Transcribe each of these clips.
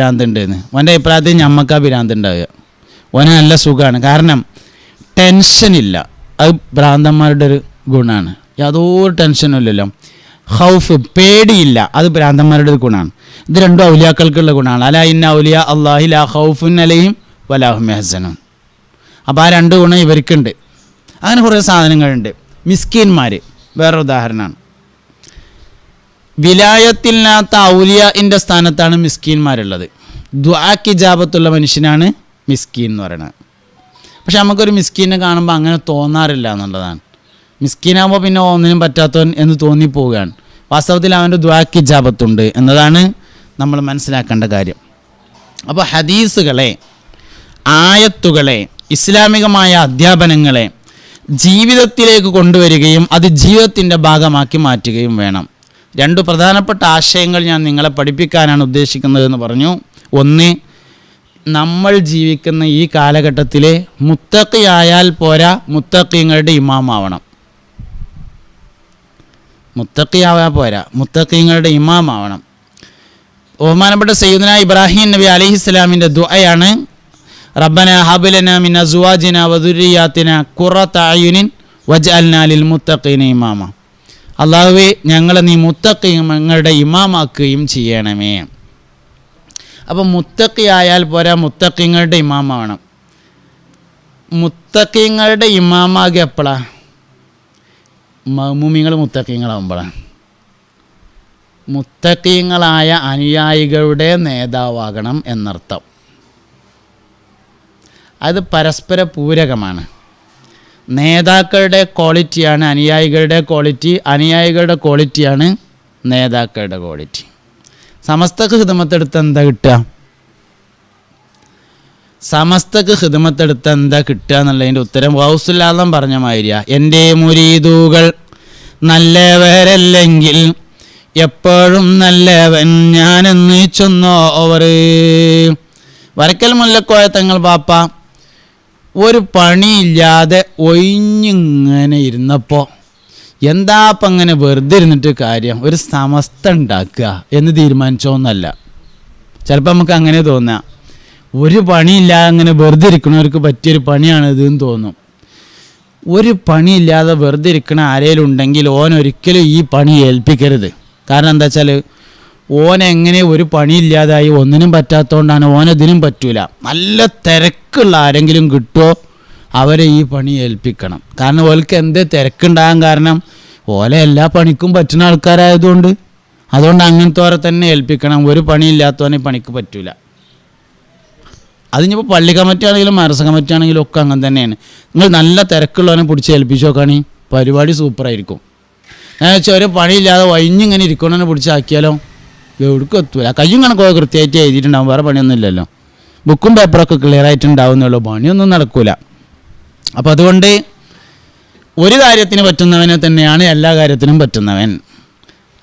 ഭ്രാന്തുണ്ട് എന്ന് ഓന്റെ അഭിപ്രായത്തിൽ ഞമ്മക്കാ ഭ്രാന്ത് ഉണ്ടാവുക ഓന് നല്ല സുഖമാണ് കാരണം ടെൻഷനില്ല അത് ഭ്രാന്തന്മാരുടെ ഒരു ഗുണമാണ് യാതൊരു ടെൻഷനും ഇല്ലല്ലോ. ഹൗഫ് പേടിയില്ല. അത് ഭ്രാന്തന്മാരുടെ ഒരു ഗുണമാണ് ഇത് രണ്ടും ഔലിയാക്കൾക്കുള്ള ഗുണമാണ് അല ഇന്ന ഔലിയ അള്ളാഹി ലാ ഹൗഫുൻ അലയും വലാഹു മെഹസനും അപ്പോൾ ആ രണ്ട് ഗുണം ഇവർക്കുണ്ട്. അങ്ങനെ കുറേ സാധനങ്ങളുണ്ട്. മിസ്കീന്മാർ വേറൊരു ഉദാഹരണമാണ്. വിലായത്തില്ലാത്ത ഔലിയാന്റെ സ്ഥാനത്താണ് മിസ്കീന്മാരുള്ളത് ദ്വാക്ക് ജാപത്തുള്ള മനുഷ്യനാണ് മിസ്കീൻ എന്ന് പറയുന്നത്. പക്ഷെ നമുക്കൊരു മിസ്കീനെ കാണുമ്പോൾ അങ്ങനെ തോന്നാറില്ല എന്നുള്ളതാണ്. മിസ്കീനാകുമ്പോൾ പിന്നെ ഒന്നിനും പറ്റാത്തവൻ എന്ന് തോന്നിപ്പോവുകയാണ്. വാസ്തവത്തിൽ അവന്റെ ദ്വാക്ക് ജാപത്തുണ്ട് എന്നതാണ് നമ്മൾ മനസ്സിലാക്കേണ്ട കാര്യം. അപ്പോൾ ഹദീസുകളെ ആയത്തുകളെ ഇസ്ലാമികമായ അധ്യാപനങ്ങളെ ജീവിതത്തിലേക്ക് കൊണ്ടുവരികയും അത് ജീവിതത്തിന്റെ ഭാഗമാക്കി മാറ്റുകയും വേണം. രണ്ട് പ്രധാനപ്പെട്ട ആശയങ്ങൾ ഞാൻ നിങ്ങളെ പഠിപ്പിക്കാനാണ് ഉദ്ദേശിക്കുന്നതെന്ന് പറഞ്ഞു. ഒന്ന് നമ്മൾ ജീവിക്കുന്ന ഈ കാലഘട്ടത്തിലെ മുത്തക്കിയായാൽ പോരാ മുത്തക്കിങ്ങളുടെ ഇമാമാവണം. മുത്തക്കിയാവാൻ പോരാ മുത്തക്കിങ്ങളുടെ ഇമാമാവണം. ബഹുമാനപ്പെട്ട സയ്യിദ്ന ഇബ്രാഹിം നബി അലഹി ഇസ്ലാമിന്റെ ദുആയാണ് റബ്ബന ഹബിലന മിൻ സുവാജിന വദുരിയാത്തിന ഖുറത അയുനിൻ അൽനാലിൽ ലിൽ മുത്തഖീന ഇമാമ. അള്ളാഹുവേ ഞങ്ങളെ നീ മുത്തക്കയും ഞങ്ങളുടെ ഇമാമാക്കുകയും ചെയ്യണമേ. അപ്പം മുത്തക്കയായാൽ പോരാ മുത്തക്കിങ്ങളുടെ ഇമാമാവണം. മുത്തക്കിങ്ങളുടെ ഇമാമാകെ എപ്പോഴാ മൗമുമിങ്ങൾ മുത്തക്കിങ്ങളാവുമ്പോഴാണ് മുത്തക്കിങ്ങളായ അനുയായികളുടെ നേതാവാകണം എന്നർത്ഥം. അത് പരസ്പര പൂരകമാണ്. നേതാക്കളുടെ ക്വാളിറ്റിയാണ് അനുയായികളുടെ ക്വാളിറ്റി അനുയായികളുടെ ക്വാളിറ്റിയാണ് നേതാക്കളുടെ ക്വാളിറ്റി സമസ്തക്ക് ഹിതമത്തെടുത്ത് എന്താ കിട്ടുക? സമസ്തക്ക് ഹിതമത്തെടുത്ത് എന്താ കിട്ടുക എന്നുള്ളതിന്റെ ഉത്തരം വൗസുല്ലാദം പറഞ്ഞ മാതിരിയ. എന്റെ മുരീദുകൾ നല്ലവരല്ലെങ്കിൽ എപ്പോഴും നല്ലവൻ ഞാനെന്ന് ചൊന്നോവർ. വരക്കൽ മുല്ലക്കോയ തങ്ങൾ പാപ്പ ഒരു പണിയില്ലാതെ ഒഴിഞ്ഞിങ്ങനെ ഇരുന്നപ്പോൾ എന്താ അപ്പം അങ്ങനെ വെറുതെ ഇരുന്നിട്ട് കാര്യം? ഒരു സമസ്ത ഉണ്ടാക്കുക എന്ന് തീരുമാനിച്ചോന്നല്ല. ചിലപ്പോൾ നമുക്ക് അങ്ങനെ തോന്നാം. ഒരു പണിയില്ലാതെ അങ്ങനെ വെറുതെ ഇരിക്കണവർക്ക് പറ്റിയൊരു പണിയാണിത് എന്ന് തോന്നും. ഒരു പണിയില്ലാതെ വെറുതെ ഇരിക്കണ ആരേലും ഉണ്ടെങ്കിൽ ഓൻ ഒരിക്കലും ഈ പണി ഏൽപ്പിക്കരുത്. കാരണം എന്താ വെച്ചാൽ ഓൻ എങ്ങനെ ഒരു പണിയില്ലാതായി ഒന്നിനും പറ്റാത്തതുകൊണ്ടാണ് ഓനതിനും പറ്റൂല. നല്ല തിരക്കുള്ള ആരെങ്കിലും കിട്ടുമോ അവരെ ഈ പണി ഏൽപ്പിക്കണം. കാരണം ഓൽക്ക് എന്തേ തിരക്കുണ്ടാകാൻ കാരണം ഓലെ എല്ലാ പണിക്കും പറ്റുന്ന ആൾക്കാരായതുകൊണ്ട് അതുകൊണ്ട് അങ്ങനത്തെ തന്നെ ഏൽപ്പിക്കണം. ഒരു പണിയില്ലാത്തവനെ പണിക്ക് പറ്റൂല. അതിനിപ്പോൾ പള്ളി കമ്മിറ്റി ആണെങ്കിലും മരസ കമ്മിറ്റി ആണെങ്കിലും ഒക്കെ അങ്ങനെ തന്നെയാണ്. നിങ്ങൾ നല്ല തിരക്കുള്ളവനെ പിടിച്ച് ഏൽപ്പിച്ച് നോക്കുകയാണെങ്കിൽ പരിപാടി സൂപ്പറായിരിക്കും. എന്നുവെച്ചാൽ വെച്ചാൽ ഒരു പണിയില്ലാതെ വൈഞ്ഞിങ്ങനെ ഇരിക്കണവനെ പിടിച്ചാക്കിയാലോ എവിടേക്കും എത്തൂല കയ്യും കണക്കൊക്കെ കൃത്യമായിട്ട് എഴുതിയിട്ടുണ്ടാവും. വേറെ പണിയൊന്നും ഇല്ലല്ലോ ബുക്കും പേപ്പറൊക്കെ ക്ലിയർ ആയിട്ടുണ്ടാവുന്നുള്ളൂ പണിയൊന്നും നടക്കൂല. അപ്പോൾ അതുകൊണ്ട് ഒരു കാര്യത്തിന് പറ്റുന്നവനെ തന്നെയാണ് എല്ലാ കാര്യത്തിനും പറ്റുന്നവൻ.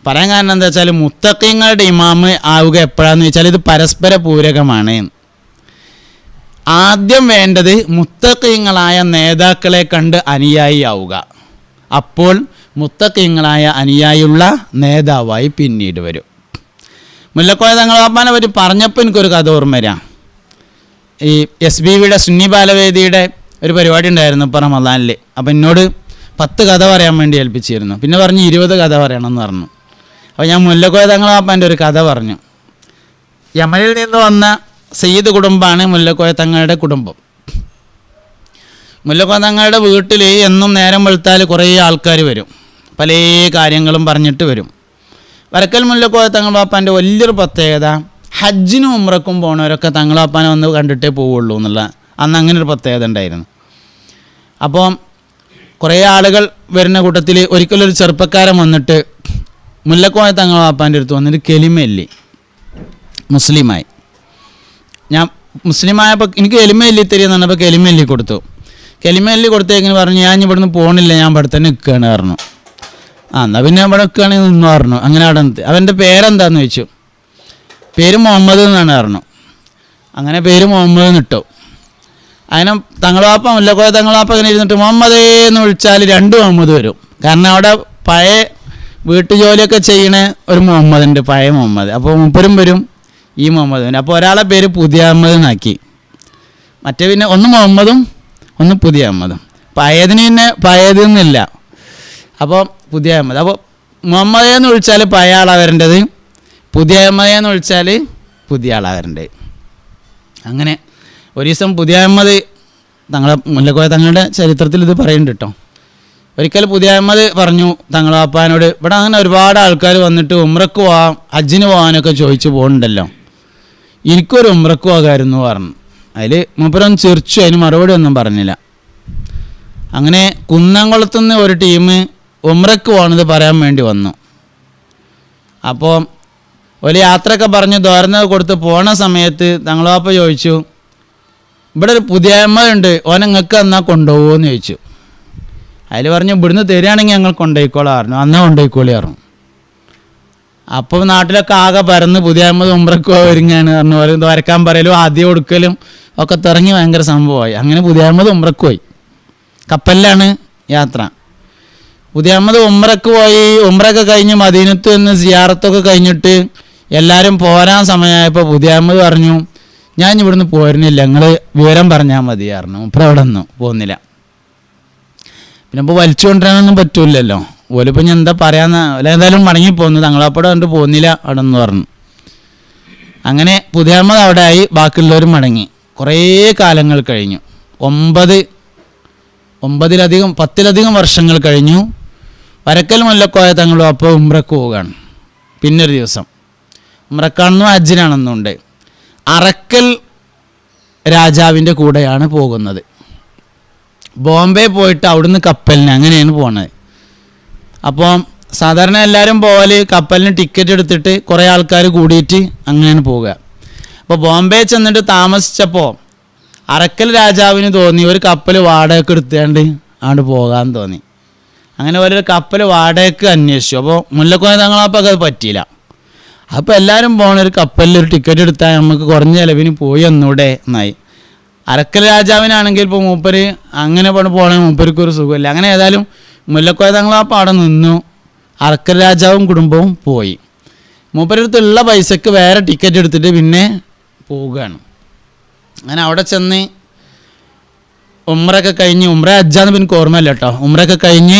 പറയാൻ കാരണം എന്താ വെച്ചാൽ മുത്തക്കിങ്ങളുടെ ഇമാമ് ആവുക എപ്പോഴാന്ന് വെച്ചാൽ ഇത് പരസ്പര പൂരകമാണ്. ആദ്യം വേണ്ടത് മുത്തക്കിങ്ങളായ നേതാക്കളെ കണ്ട് അനുയായി ആവുക. അപ്പോൾ മുത്തക്കിങ്ങളായ അനുയായിയുള്ള നേതാവായി പിന്നീട് വരും. മുല്ലക്കോയ തങ്ങളാപ്പാനെ പറ്റി പറഞ്ഞപ്പോൾ എനിക്കൊരു കഥ ഓർമ്മ വരാം. ഈ എസ് ബി വിയുടെ സുന്നി ബാലവേദിയുടെ ഒരു പരിപാടി ഉണ്ടായിരുന്നു ഇപ്പം റമദാനിൽ അപ്പം എന്നോട് പത്ത് കഥ പറയാൻ വേണ്ടി ഏൽപ്പിച്ചിരുന്നു. പിന്നെ പറഞ്ഞു ഇരുപത് കഥ പറയണമെന്ന് പറഞ്ഞു. അപ്പോൾ ഞാൻ മുല്ലക്കോയ തങ്ങളാപ്പാന്റെ ഒരു കഥ പറഞ്ഞു. യമനിൽ നിന്ന് വന്ന സയ്യിദ് കുടുംബമാണ് മുല്ലക്കോയ തങ്ങളുടെ കുടുംബം. മുല്ലക്കോയ തങ്ങളുടെ വീട്ടിൽ എന്നും നേരം വെളുത്താൽ കുറേ ആൾക്കാർ വരും. പല കാര്യങ്ങളും പറഞ്ഞിട്ട് വരും. വരക്കൽ മുല്ലക്കോയ തങ്ങളാപ്പാന്റെ വലിയൊരു പ്രത്യേകത ഹജ്ജിനും ഉമ്രക്കും പോണവരൊക്കെ തങ്ങളാപ്പാനെ വന്ന് കണ്ടിട്ടേ പോവുള്ളൂ എന്നുള്ള അന്ന് അങ്ങനെ ഒരു പ്രത്യേകത ഉണ്ടായിരുന്നു. അപ്പോൾ കുറേ ആളുകൾ വരുന്ന കൂട്ടത്തിൽ ഒരിക്കലൊരു ചെറുപ്പക്കാരൻ വന്നിട്ട് മുല്ലക്കോയ തങ്ങളാപ്പാന്റെ അടുത്ത് വന്നിട്ട് കെലിമല്ലി മുസ്ലിമായി. ഞാൻ മുസ്ലിമായപ്പോൾ എനിക്ക് എലിമല്ലി തരികയെന്ന് പറഞ്ഞപ്പോൾ കെലിമല്ലി കൊടുത്തു. കെലിമല്ലി കൊടുത്തേക്കിന് പറഞ്ഞു ഞാൻ ഇവിടുന്ന് പോകണില്ല ഞാൻ ഇവിടെ തന്നെ നിൽക്കുകയാണ് പറഞ്ഞു. ആ എന്നാൽ പിന്നെ അവിടെ ഒക്കെയാണെങ്കിൽ നിന്ന് പറഞ്ഞു. അങ്ങനെ അവിടെ നിന്ന്. അവന്റെ പേരെന്താന്ന് ചോദിച്ചു. പേര് മുഹമ്മദ് എന്നാണ് പറഞ്ഞു. അങ്ങനെ പേര് മുഹമ്മദ് എന്നിട്ടു അതിനെ തങ്ങളാപ്പ മുല്ലക്കോയ തങ്ങളാപ്പ അങ്ങനെ ഇരുന്നിട്ട് മുഹമ്മദേ എന്ന് വിളിച്ചാൽ രണ്ട് മുഹമ്മദ് വരും. കാരണം അവിടെ പഴയ വീട്ടുജോലിയൊക്കെ ചെയ്യണ ഒരു മുഹമ്മദുണ്ട് പഴയ മുഹമ്മദ്. അപ്പോൾ മുപ്പരും വരും ഈ മുഹമ്മദ് അപ്പോൾ ഒരാളെ പേര് പുതിയ അഹമ്മദ് എന്നാക്കി. മറ്റേ പിന്നെ ഒന്ന് മുഹമ്മദും ഒന്ന് പുതിയ അഹമ്മദും. പഴയതിന് പിന്നെ പഴയതെന്നില്ല അപ്പോൾ പുതിയ അഹമ്മദ്. അപ്പോൾ മുഹമ്മദ് എന്ന് വിളിച്ചാൽ പഴയ ആളാണ് വരേണ്ടത്. പുതിയ അഹമ്മദ് എന്ന് വിളിച്ചാൽ പുതിയ ആളാണ് വരേണ്ടത്. അങ്ങനെ ഒരു ദിവസം പുതിയ അഹമ്മദ് തങ്ങളെ മുല്ലക്കോയ തങ്ങളുടെ ചരിത്രത്തിൽ ഇത് പറയുന്നുണ്ട് കേട്ടോ. ഒരിക്കൽ പുതിയ അഹമ്മദ് പറഞ്ഞു തങ്ങളെ അപ്പാനോട് ഇവിടെ അങ്ങനെ ഒരുപാട് ആൾക്കാർ വന്നിട്ട് ഉമ്രക്ക് പോവാം ഹജ്ജിന് പോകാനൊക്കെ ചോദിച്ചു പോകുന്നുണ്ടല്ലോ എനിക്കൊരു ഉമ്രക്ക് പോകാമായിരുന്നു പറഞ്ഞു. അതിൽ മൂപ്പരം ചിരിച്ചു അതിന് മറുപടി ഒന്നും പറഞ്ഞില്ല. അങ്ങനെ കുന്നംകുളത്തുനിന്ന് ഒരു ടീം ഉമ്രക്ക് പോകണത് പറയാൻ വേണ്ടി വന്നു. അപ്പോൾ ഒരു യാത്രയൊക്കെ പറഞ്ഞ് ദ്വാരന കൊടുത്ത് പോണ സമയത്ത് തങ്ങളാപ്പ ചോദിച്ചു ഇവിടെ ഒരു പുതിയ അമ്മയുണ്ട് ഓനെ നിങ്ങൾക്ക് എന്നാൽ കൊണ്ടുപോകുമെന്ന് ചോദിച്ചു. അതിൽ പറഞ്ഞു ഇവിടുന്ന് തരികയാണെങ്കിൽ ഞങ്ങൾ കൊണ്ടുപോയിക്കോളാം പറഞ്ഞു. അന്നാ പറഞ്ഞു. അപ്പോൾ നാട്ടിലൊക്കെ ആകെ പരന്ന് പുതിയ അമ്മത് ഉമ്രക്ക് ഒരുങ്ങാണ് പറഞ്ഞു. പോലെ വരക്കാൻ പറയലും ആദ്യം കൊടുക്കലും ഒക്കെ തുടങ്ങി ഭയങ്കര സംഭവമായി. അങ്ങനെ പുതിയ അമ്മത് ഉമ്രക്ക് പോയി. കപ്പലിലാണ് യാത്ര. പുതിയ അമ്മത് ഉമ്രക്ക് പോയി ഉമ്രൊക്കെ കഴിഞ്ഞ് മദീനത്ത് നിന്ന് സിയാറത്തൊക്കെ കഴിഞ്ഞിട്ട് എല്ലാവരും പോരാൻ സമയമായപ്പോൾ പുതിയ അമ്മത് പറഞ്ഞു ഞാൻ ഇവിടുന്ന് പോരുന്നില്ല നിങ്ങൾ വിവരം പറഞ്ഞാൽ മതി പറഞ്ഞു. ഇപ്പം അവിടെ നിന്നു പോകുന്നില്ല പിന്നെ ഇപ്പോൾ വലിച്ചു കൊണ്ടുവരാനൊന്നും പറ്റൂലല്ലോ. ഓലിപ്പോൾ ഞാൻ എന്താ പറയാന്ന് ഓല എന്തായാലും മടങ്ങി പോകുന്നു തങ്ങളാപ്പടെ കണ്ട് പോകുന്നില്ല അവിടെ നിന്ന് പറഞ്ഞു. അങ്ങനെ പുതിയമ്മദ് അവിടെ ആയി ബാക്കിയുള്ളവരും മടങ്ങി. കുറേ കാലങ്ങൾ കഴിഞ്ഞു. ഒമ്പത് ഒമ്പതിലധികം പത്തിലധികം വർഷങ്ങൾ കഴിഞ്ഞു. വരക്കൽ മുല്ലക്കോയ തങ്ങളും അപ്പോൾ ഉമ്രക്ക് പോവുകയാണ്. പിന്നൊരു ദിവസം. ഉമ്രക്കാണെന്നും ഉണ്ട്. അറക്കൽ രാജാവിന്റെ കൂടെയാണ് പോകുന്നത്. ബോംബെ പോയിട്ട് അവിടുന്ന് കപ്പലിന് അങ്ങനെയാണ് പോണത്. അപ്പോൾ സാധാരണ എല്ലാവരും പോകൽ കപ്പലിന് ടിക്കറ്റ് എടുത്തിട്ട് കുറേ ആൾക്കാർ കൂടിയിട്ട് അങ്ങനെയാണ് പോവുക. അപ്പോൾ ബോംബെ ചെന്നിട്ട് താമസിച്ചപ്പോൾ അറക്കൽ രാജാവിന് തോന്നി ഒരു കപ്പൽ വാടകയ്ക്ക് എടുത്തേണ്ട് അങ്ങോട്ട് പോകാൻ തോന്നി. അങ്ങനെ ഓരോ കപ്പൽ വാടകയ്ക്ക് അന്വേഷിച്ചു. അപ്പോൾ മുല്ലക്കോയ തങ്ങളപ്പോൾ അത് പറ്റിയില്ല. അപ്പോൾ എല്ലാവരും പോകണ ഒരു കപ്പലിൽ ഒരു ടിക്കറ്റ് എടുത്താൽ നമുക്ക് കുറഞ്ഞ ചിലവിന് പോയി ഒന്നൂടെ എന്നായി. അരക്കൽ രാജാവിനാണെങ്കിൽ ഇപ്പോൾ മൂപ്പര് അങ്ങനെ പണ്ട് പോകണമെങ്കിൽ മൂപ്പർക്ക് ഒരു സുഖമില്ല. അങ്ങനെ ഏതായാലും മുല്ലക്കോയ തങ്ങളപ്പം അവിടെ നിന്നു. അരക്കൽ രാജാവും കുടുംബവും പോയി. മൂപ്പരടുത്തുള്ള പൈസക്ക് വേറെ ടിക്കറ്റ് എടുത്തിട്ട് പിന്നെ പോവുകയാണ്. അങ്ങനെ അവിടെ ചെന്ന് ഉമ്രൊക്കെ കഴിഞ്ഞ് ഉമ്ര അജ്ജാന്ന് പിന്നെ ഓർമ്മയില്ല കേട്ടോ. ഉമ്രൊക്കെ കഴിഞ്ഞ്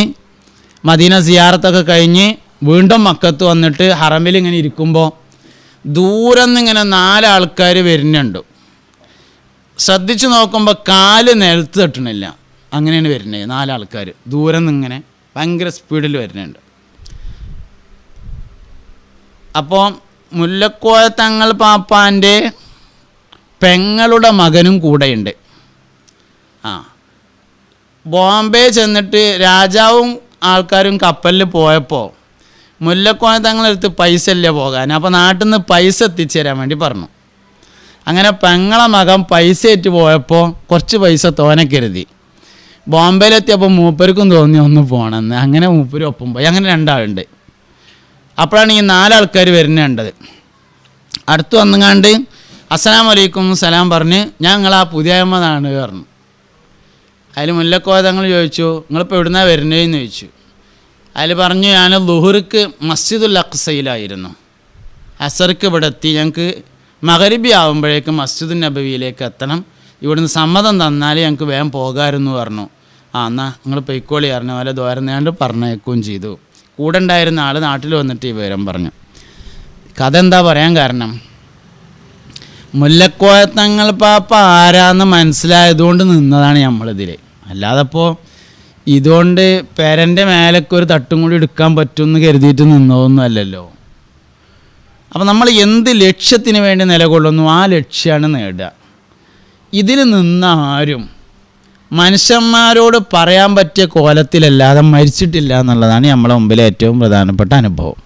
മദീന സിയാറത്തൊക്കെ കഴിഞ്ഞ് വീണ്ടും മക്കത്ത് വന്നിട്ട് ഹറമിൽ ഇങ്ങനെ ഇരിക്കുമ്പോൾ ദൂരം നിന്നിങ്ങനെ നാലാൾക്കാർ വരുന്നുണ്ട്. ശ്രദ്ധിച്ചു നോക്കുമ്പോൾ കാൽ നിലത്ത് തട്ടണില്ല അങ്ങനെയാണ് വരുന്നത് നാലാൾക്കാർ ദൂരം നിന്നിങ്ങനെ ഭയങ്കര സ്പീഡിൽ വരുന്നുണ്ട്. അപ്പോൾ മുല്ലക്കോയ തങ്ങൾ പാപ്പാന്റെ പെങ്ങളുടെ മകനും കൂടെയുണ്ട്. ആ. ബോംബെ ചെന്നിട്ട് രാജാവും ആൾക്കാരും കപ്പലിൽ പോയപ്പോൾ മുല്ലക്കോയ തങ്ങളെടുത്ത് പൈസ ഇല്ല പോകാൻ അപ്പോൾ നാട്ടിൽ നിന്ന് പൈസ എത്തിച്ചു തരാൻ വേണ്ടി പറഞ്ഞു. അങ്ങനെ പെങ്ങളെ മകൻ പൈസ ഏറ്റ് പോയപ്പോൾ കുറച്ച് പൈസ തോനെ ബോംബെയിലെത്തിയപ്പോൾ മൂപ്പർക്കും തോന്നി ഒന്ന് പോകണമെന്ന് അങ്ങനെ മൂപ്പര് ഒപ്പം പോയി. അങ്ങനെ രണ്ടാളുണ്ട്. അപ്പോഴാണ് ഈ നാലാൾക്കാർ വരുന്നുണ്ടത് അടുത്ത് വന്നുങ്ങാണ്ട് അസ്സലാം വലൈക്കും സലാം പറഞ്ഞ് ഞാൻ ആ പുതിയ അഹമ്മദാണ് പറഞ്ഞു. അതിൽ മുല്ലക്കോയ തങ്ങൾ ചോദിച്ചു നിങ്ങളിപ്പോൾ എവിടുന്നാണ് വരുന്നതെന്ന് ചോദിച്ചു. അതിൽ പറഞ്ഞു ഞാൻ ലുഹുർക്ക് മസ്ജിദുൽ അക്സയിലായിരുന്നു. അസർക്ക് ഇവിടെ എത്തി. ഞങ്ങൾക്ക് മകരബി ആകുമ്പോഴേക്കും മസ്ജിദ് നബവിയിലേക്ക് എത്തണം. ഇവിടുന്ന് സമ്മതം തന്നാൽ ഞങ്ങൾക്ക് വേഗം പോകാമായിരുന്നു പറഞ്ഞു. ആ എന്നാൽ നിങ്ങൾ പൊയ്ക്കോളി പറഞ്ഞു. പോലെ ദ്വാരന്നേണ്ട് പറഞ്ഞേക്കുകയും ചെയ്തു. കൂടെ ഉണ്ടായിരുന്ന ആൾ നാട്ടിൽ വന്നിട്ട് ഈ വിവരം പറഞ്ഞു. കഥ എന്താ പറയാൻ കാരണം? മുല്ലക്കോയത്തങ്ങൾ പാപ്പ ആരാന്ന് മനസ്സിലായതുകൊണ്ട് നിന്നതാണ് നമ്മളിതിൽ അല്ലാതെ ഇപ്പോൾ ഇതുകൊണ്ട് പേരന്റെ മേലൊക്കെ ഒരു തട്ടും കൂടി എടുക്കാൻ പറ്റുമെന്ന് കരുതിയിട്ട് നിന്നതൊന്നും അല്ലല്ലോ. അപ്പോൾ നമ്മൾ എന്ത് ലക്ഷ്യത്തിന് വേണ്ടി നിലകൊള്ളുന്നു? ആ ലക്ഷ്യമാണ് നേടുക. ഇതിൽ നിന്ന ആരും മനുഷ്യന്മാരോട് പറയാൻ പറ്റിയ കോലത്തിലല്ലാതെ മരിച്ചിട്ടില്ല എന്നുള്ളതാണ് നമ്മളെ മുമ്പിലെ ഏറ്റവും പ്രധാനപ്പെട്ട അനുഭവം.